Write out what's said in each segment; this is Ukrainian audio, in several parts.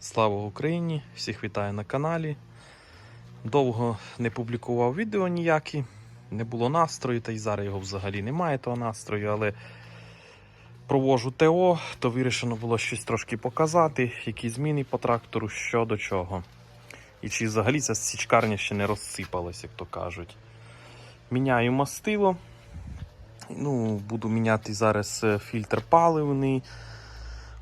Слава Україні! Всіх вітаю на каналі. Довго не публікував відео ніякі, не було настрою, та й зараз його взагалі немає того настрою, але провожу ТО, то вирішено було щось трошки показати, які зміни по трактору, що до чого. І чи взагалі ця січкарня ще не розсипалась, як то кажуть. Міняю мастило. Ну, буду міняти зараз е, фільтр паливний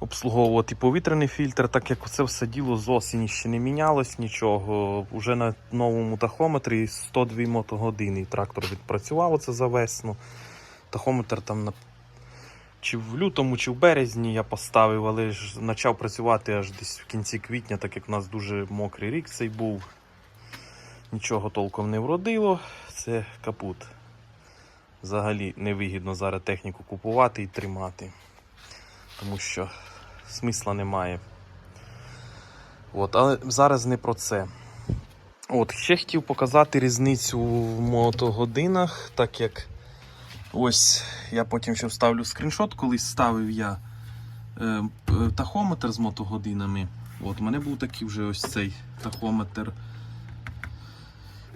обслуговувати повітряний фільтр, так як це все діло з осені ще не мінялось нічого. Уже на новому тахометрі 102 мотогодини трактор відпрацював оце за весну. Тахометр там на чи в лютому, чи в березні я поставив, але ж почав працювати аж десь в кінці квітня, так як у нас дуже мокрий рік цей був. Нічого толком не вродило, це капут. Взагалі невигідно зараз техніку купувати і тримати тому що смисла немає. От, але зараз не про це. От, ще хотів показати різницю в мотогодинах, так як ось я потім ще вставлю скріншот, колись ставив я е, тахометр з мотогодинами. От, у мене був такий вже ось цей тахометр.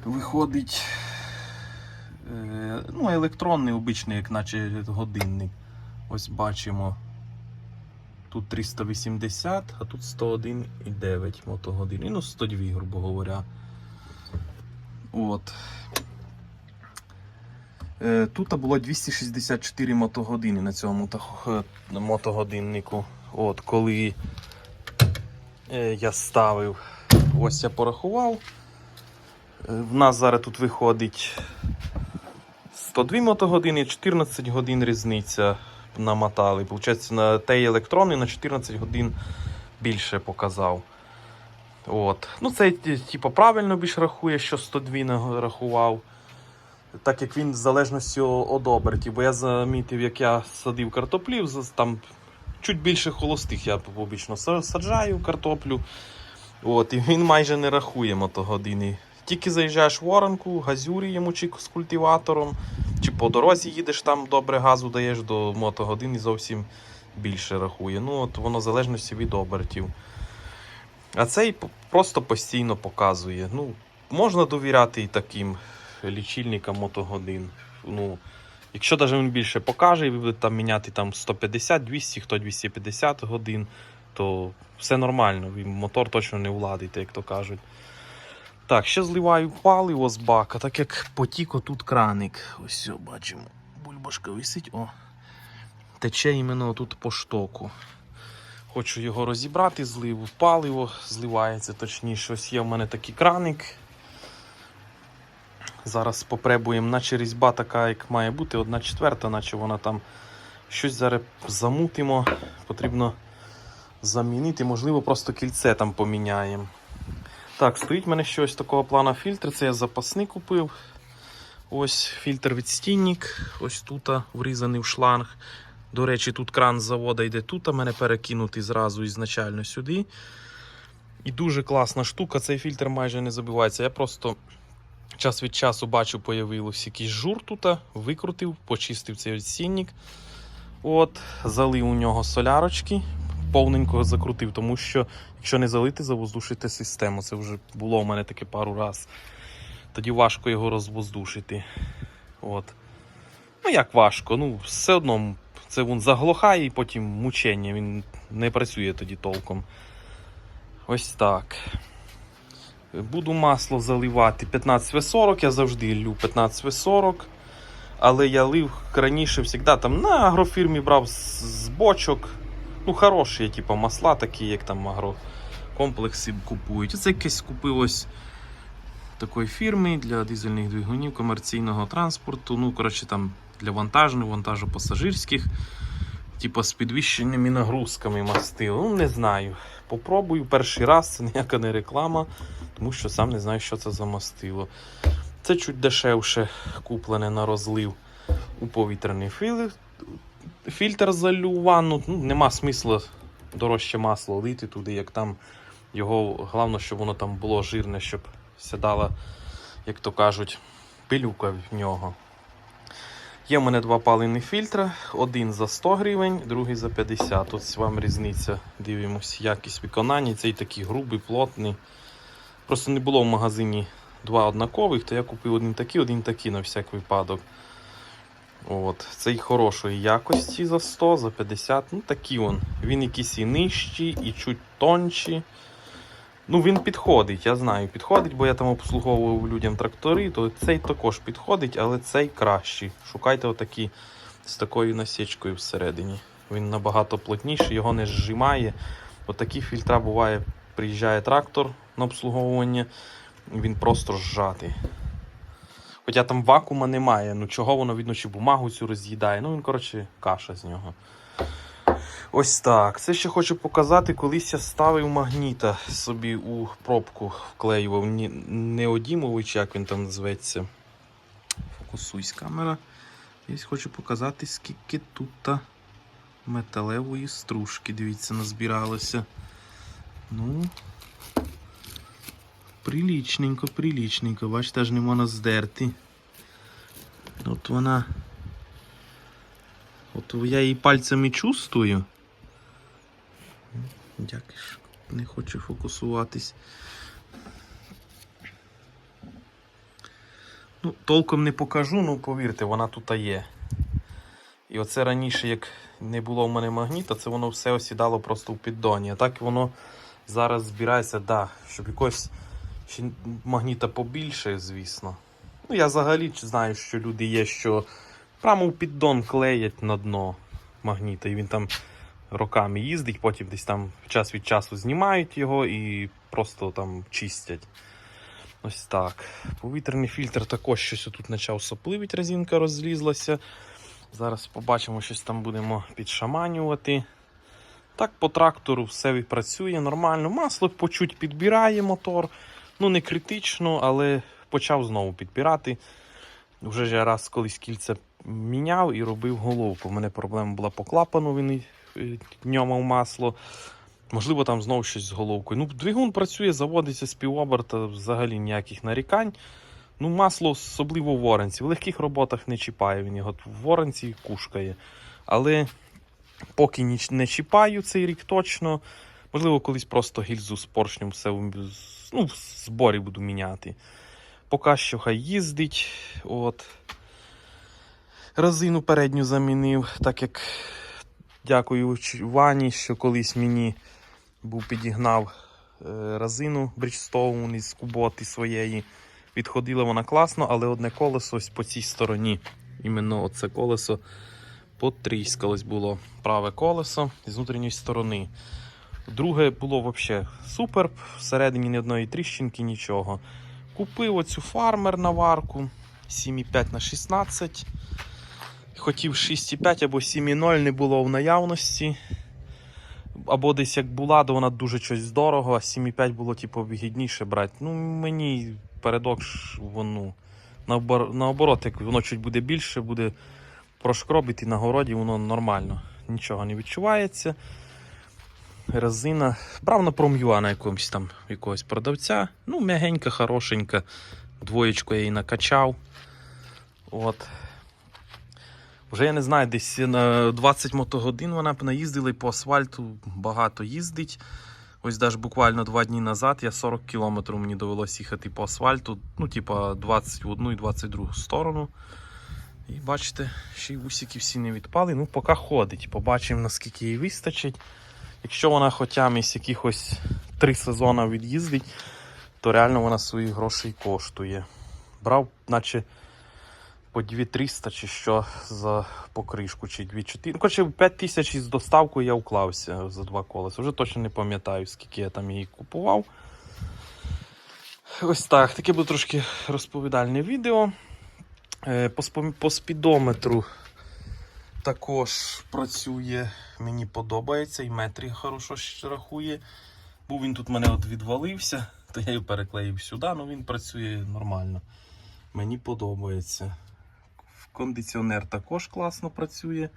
Виходить е, ну, електронний, обичний, як наче годинник. Ось бачимо. Тут 380, а тут 101,9 мотогодин. Ну 102, грубо говоря. От. Е, Тут було 264 мотогодини на цьому мотогодиннику. От, коли е, я ставив, ось я порахував. Е, В нас зараз тут виходить 102 мотогодини, 14 годин різниця намотали. Получається, на той електронний на 14 годин більше показав. От. Ну, це типу, правильно більш рахує, що 102 не рахував. Так як він в залежності від обертів. Бо я замітив, як я садив картоплів, там чуть більше холостих я побічно саджаю картоплю. От, і він майже не рахує мотогодини. Тільки заїжджаєш в воронку, газюріємо чи з культиватором, чи по дорозі їдеш там добре газу даєш до мотогодин і зовсім більше рахує. Ну, от воно в залежності від обертів. А цей просто постійно показує. Ну, можна довіряти і таким лічильникам мотогодин. Ну, якщо навіть він більше покаже, і ви будете там міняти там 150, 200, хто 250 годин, то все нормально. Мотор точно не владите, як то кажуть. Так, ще зливаю паливо з бака, так як потік отут краник. Ось все, бачимо. Бульбашка висить. О. Тече іменно тут по штоку. Хочу його розібрати, зливу паливо, зливається точніше. Ось є в мене такий краник. Зараз попробуємо, наче різьба така, як має бути, одна четверта, наче вона там щось зараз замутимо. Потрібно замінити, можливо, просто кільце там поміняємо. Так, стоїть в мене щось такого плану фільтр. Це я запасний купив. Ось фільтр відстійник. Ось тут врізаний в шланг. До речі, тут кран з заводу йде тут, а мене перекинутий зразу ізначально сюди. І дуже класна штука. Цей фільтр майже не забивається. Я просто час від часу бачу, появився якийсь жур тут, викрутив, почистив цей відстійник. От, залив у нього солярочки, повненько закрутив, тому що якщо не залити, завоздушити систему. Це вже було у мене таке пару раз. Тоді важко його розвоздушити. От. Ну як важко, ну все одно це він заглохає і потім мучення, він не працює тоді толком. Ось так. Буду масло заливати 15В40, я завжди лю 15В40. Але я лив раніше завжди там на агрофірмі брав з, бочок. Ну, хороші, типу, масла, такі, як там агрокомплекси купують. Оце якесь купив ось такої фірми для дизельних двигунів комерційного транспорту. Ну, коротше, там для вантажних, вантажопасажирських, типу з підвищеними нагрузками мастил. Ну, не знаю. Попробую перший раз, це ніяка не реклама, тому що сам не знаю, що це за мастило. Це чуть дешевше куплене на розлив у повітряний фільтр. Фільтр залю в ванну. Ну, нема смисла дорожче масло лити туди, як там його. Головне, щоб воно там було жирне, щоб сідала, як то кажуть, пилюка в нього. Є в мене два паливні фільтра, один за 100 гривень, другий за 50. Ось вам різниця. Дивимось, якість виконання. Цей такий грубий, плотний. Просто не було в магазині два однакових, то я купив один такий, один такий на всяк випадок. От. Цей хорошої якості за 100, за 50. Ну такий он. Він якийсь і нижчий, і чуть тонший. Ну, він підходить, я знаю, підходить, бо я там обслуговував людям трактори, то цей також підходить, але цей кращий. Шукайте отакі з такою насічкою всередині. Він набагато плотніший, його не зжимає. Отакі фільтра буває, приїжджає трактор на обслуговування, він просто зжатий. Хоча там вакуума немає, ну чого воно чи бумагу цю роз'їдає. Ну він, коротше, каша з нього. Ось так. Це ще хочу показати, колись я ставив магніта собі у пробку вклеював. Неодімович, як він там зветься. Фокусуйсь камера. Ось хочу показати, скільки тут та металевої стружки. Дивіться, назбиралося. Ну. Прилічненько, прилічненько. Бачите, аж не можна здерти. От вона. От я її пальцями чувствую. Дякую, не хочу фокусуватись. Ну, толком не покажу, ну повірте, вона тут є. І оце раніше, як не було в мене магніта, це воно все осідало просто в піддоні. А так воно зараз збирається, да, щоб якось ще магніта побільше, звісно. Ну, я взагалі знаю, що люди є, що прямо в піддон клеять на дно магніта, і він там роками їздить, потім десь там час від часу знімають його і просто там чистять. Ось так. Повітряний фільтр також щось тут почав сопливить, резинка розлізлася. Зараз побачимо, щось там будемо підшаманювати. Так, по трактору все працює нормально. Масло по чуть підбирає мотор. Ну, не критично, але почав знову підбирати. Вже ж я раз колись кільце міняв і робив головку. У мене проблема була по клапану, він е, ньомав масло. Можливо, там знову щось з головкою. Ну, двигун працює, заводиться з півоберта, взагалі ніяких нарікань. Ну, масло, особливо в воронці. В легких роботах не чіпає він його. В воронці кушкає. Але поки не чіпаю цей рік точно. Можливо, колись просто гільзу з поршнем все ну, в зборі буду міняти. Поки що хай їздить. От. Резину передню замінив, так як дякую Вані, що колись мені був підігнав е, резину Bridgestone із куботи своєї. Відходила вона класно, але одне колесо ось по цій стороні. Іменно оце колесо потріскалось було праве колесо з внутрішньої сторони. Друге було взагалі супер, всередині ні одної тріщинки, нічого. Купив оцю фармер наварку 7,5 на 16. Хотів 6,5 або 7,0 не було в наявності. Або десь як була, то вона дуже щось дорого, а 7,5 було типу, вигідніше брати. Ну, мені передок воно. Наобор... Наоборот, як воно чуть буде більше, буде прошкробити на городі, воно нормально. Нічого не відчувається. Резина. Брав на пром'юа на якомусь там якогось продавця. Ну, м'ягенька, хорошенька. Двоєчку я її накачав. От. Вже я не знаю, десь на 20 мотогодин вона б наїздила і по асфальту багато їздить. Ось навіть буквально два дні назад я 40 км мені довелося їхати по асфальту, ну, типа 21 і 22 сторону. І бачите, ще й усики всі не відпали. Ну, поки ходить. Побачимо, наскільки їй вистачить. Якщо вона хоча із якихось 3 сезони від'їздить, то реально вона своїх грошей коштує. Брав, наче по 2300 чи що за покришку, чи 2400. Ну, коротше, 5 тисяч із доставкою я уклався за два колеса. Вже точно не пам'ятаю, скільки я там її купував. Ось так. Таке буде трошки розповідальне відео. Е, по спідометру також працює, мені подобається, і метрі хорошо рахує. Був він тут мене от відвалився, то я його переклеїв сюди, ну він працює нормально. Мені подобається. Кондиціонер також класно працює.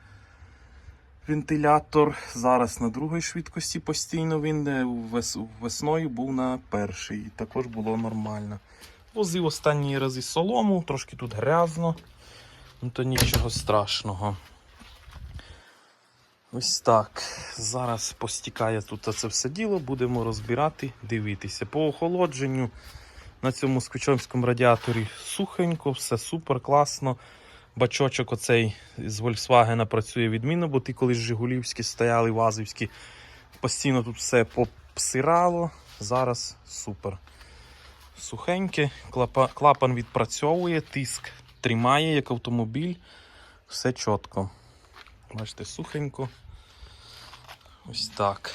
Вентилятор зараз на другій швидкості постійно він е, вес- весною був на першій. Також було нормально. Возив останні рази солому, трошки тут грязно. Ну то нічого страшного. Ось так. Зараз постікає тут це все діло, будемо розбирати, дивитися. По охолодженню на цьому сквичовському радіаторі сухенько, все супер класно. Бачочок оцей з Volkswagen працює відмінно, бо ті колись Жигулівські стояли, Вазовські. Постійно тут все попсирало. Зараз супер. Сухеньке, клапан відпрацьовує, тиск тримає, як автомобіль. Все чітко. Бачите, сухенько. Ось так.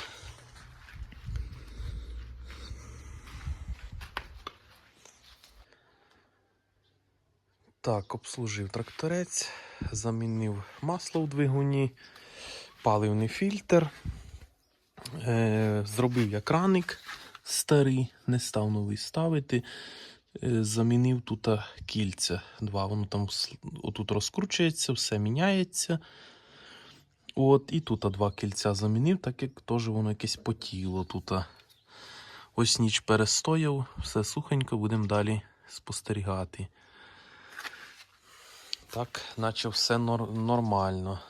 Так, обслужив тракторець, замінив масло в двигуні, паливний фільтр. Е, зробив я краник старий, не став новий ставити. Е, замінив тут кільця. Два. Воно там отут розкручується, все міняється. От, і тут два кільця замінив, так як теж воно якесь потіло тут. Ось ніч перестояв, все сухенько, будемо далі спостерігати. Так, наче все нор- нормально.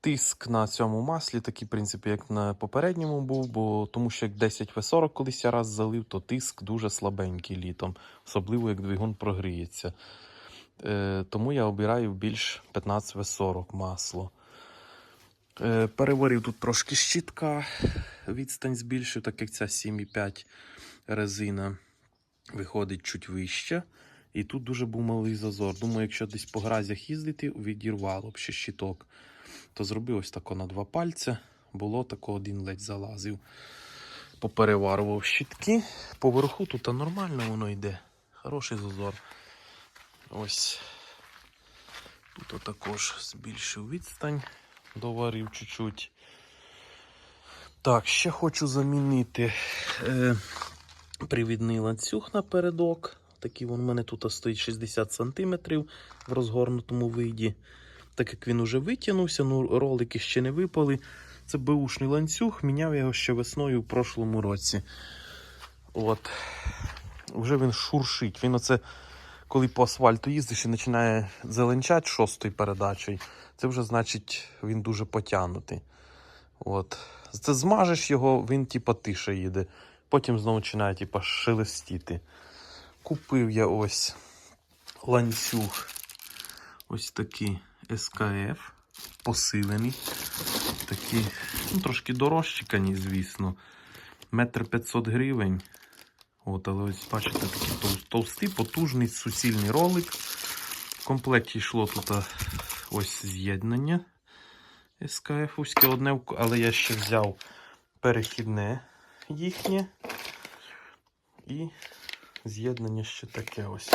Тиск на цьому маслі такий, в принципі, як на попередньому був, бо тому що як 10 В40 колись я раз залив, то тиск дуже слабенький літом, особливо як двигун прогріється. Е, тому я обираю більш 15 В40 масло. Е, переварив тут трошки щітка, відстань збільшив, так як ця 7,5 резина виходить чуть вище. І тут дуже був малий зазор. Думаю, якщо десь по гразях їздити, відірвало б ще щиток. То зробив ось тако на два пальця. Було тако один ледь залазив. Попереварував щитки. Поверху тут нормально воно йде. Хороший зазор. Ось. Тут також збільшив відстань, доварив чуть-чуть. Так, ще хочу замінити е, привідний ланцюг напередок. Такий він у мене тут стоїть 60 см в розгорнутому виді. Так як він уже витягнувся, ну ролики ще не випали. Це беушний ланцюг, міняв його ще весною в прошлому році. От. Вже він шуршить. Він оце, коли по асфальту їздиш і починає зеленчати шостою передачею, це вже значить він дуже потягнутий. От. Це змажеш його, він типа тише їде. Потім знову починає типа шелестіти. Купив я ось ланцюг. Ось такий СКФ. Посилений. Такі, ну, трошки дорожчикані, звісно. Метр 500 гривень. От, але ось бачите, такий тов- товстий, потужний, суцільний ролик. В комплекті йшло тут ось з'єднання СКФ-овське одне, але я ще взяв перехідне їхнє. І з'єднання ще таке ось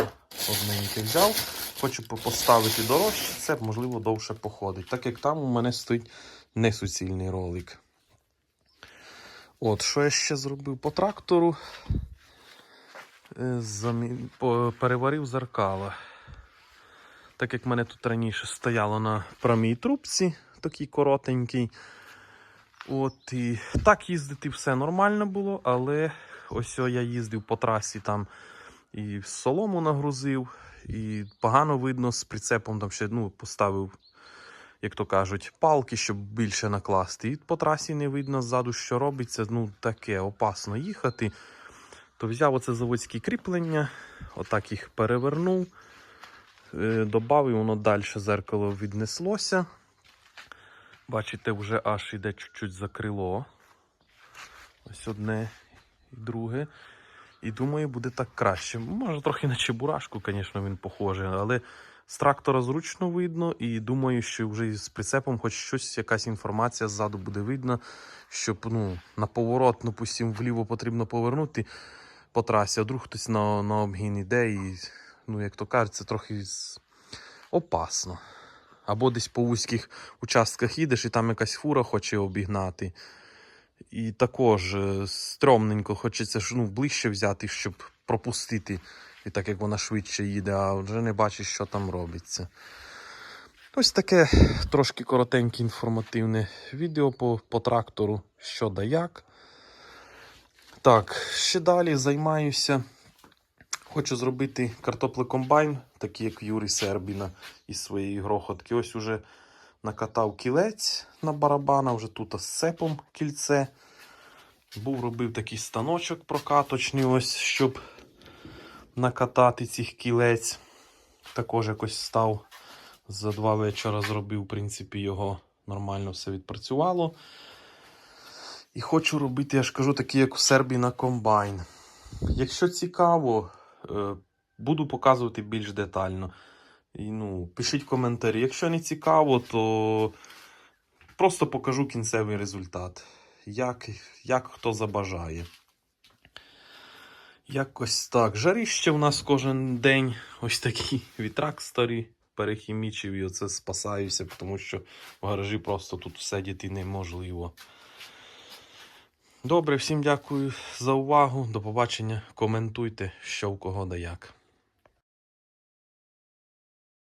одненьке взяв. Хочу поставити дорожче, це можливо довше походить. Так як там у мене стоїть несуцільний ролик. От, що я ще зробив по трактору? Е, Переварив зеркала. Так як в мене тут раніше стояло на прямій трубці, такий коротенький. От і так їздити все нормально було, але ось я їздив по трасі там і солому нагрузив, і погано видно з прицепом там ще ну, поставив, як то кажуть, палки, щоб більше накласти. І по трасі не видно ззаду, що робиться. Ну, таке опасно їхати. То взяв оце заводські кріплення, отак їх перевернув, е, додав, воно далі зеркало віднеслося. Бачите, вже аж іде чуть-чуть за крило. Ось одне і друге. І думаю, буде так краще. Може, трохи на чебурашку, звісно, він похожий, але з трактора зручно видно, і думаю, що вже з прицепом хоч щось, якась інформація ззаду буде видно, щоб ну, на поворот, допустим, вліво потрібно повернути по трасі, а вдруг хтось на, на обгін іде, і, ну, як то кажуть, це трохи опасно. Або десь по вузьких участках їдеш, і там якась фура хоче обігнати. І також е, стрьомненько хочеться ну, ближче взяти, щоб пропустити. І так як вона швидше їде, а вже не бачиш, що там робиться. Ось таке трошки коротеньке інформативне відео по, по трактору, що да як. Так, ще далі займаюся Хочу зробити картоплекомбайн, такий як Юрій Сербіна із своєї грохотки. Ось уже накатав кілець на барабана, вже тут з цепом кільце. Був робив такий станочок прокаточний, ось, щоб накатати цих кілець. Також якось став за два вечора зробив, в принципі, його нормально все відпрацювало. І хочу робити, я ж кажу, такий, як у Сербії на комбайн. Якщо цікаво, е, буду показувати більш детально. І, ну, пишіть коментарі. Якщо не цікаво, то просто покажу кінцевий результат. Як, як хто забажає. Якось так. Жаріще в нас кожен день. Ось такий вітрак старий перехімічив і оце спасаюся, тому що в гаражі просто тут сидіти неможливо. Добре, всім дякую за увагу. До побачення. Коментуйте, що в кого да як.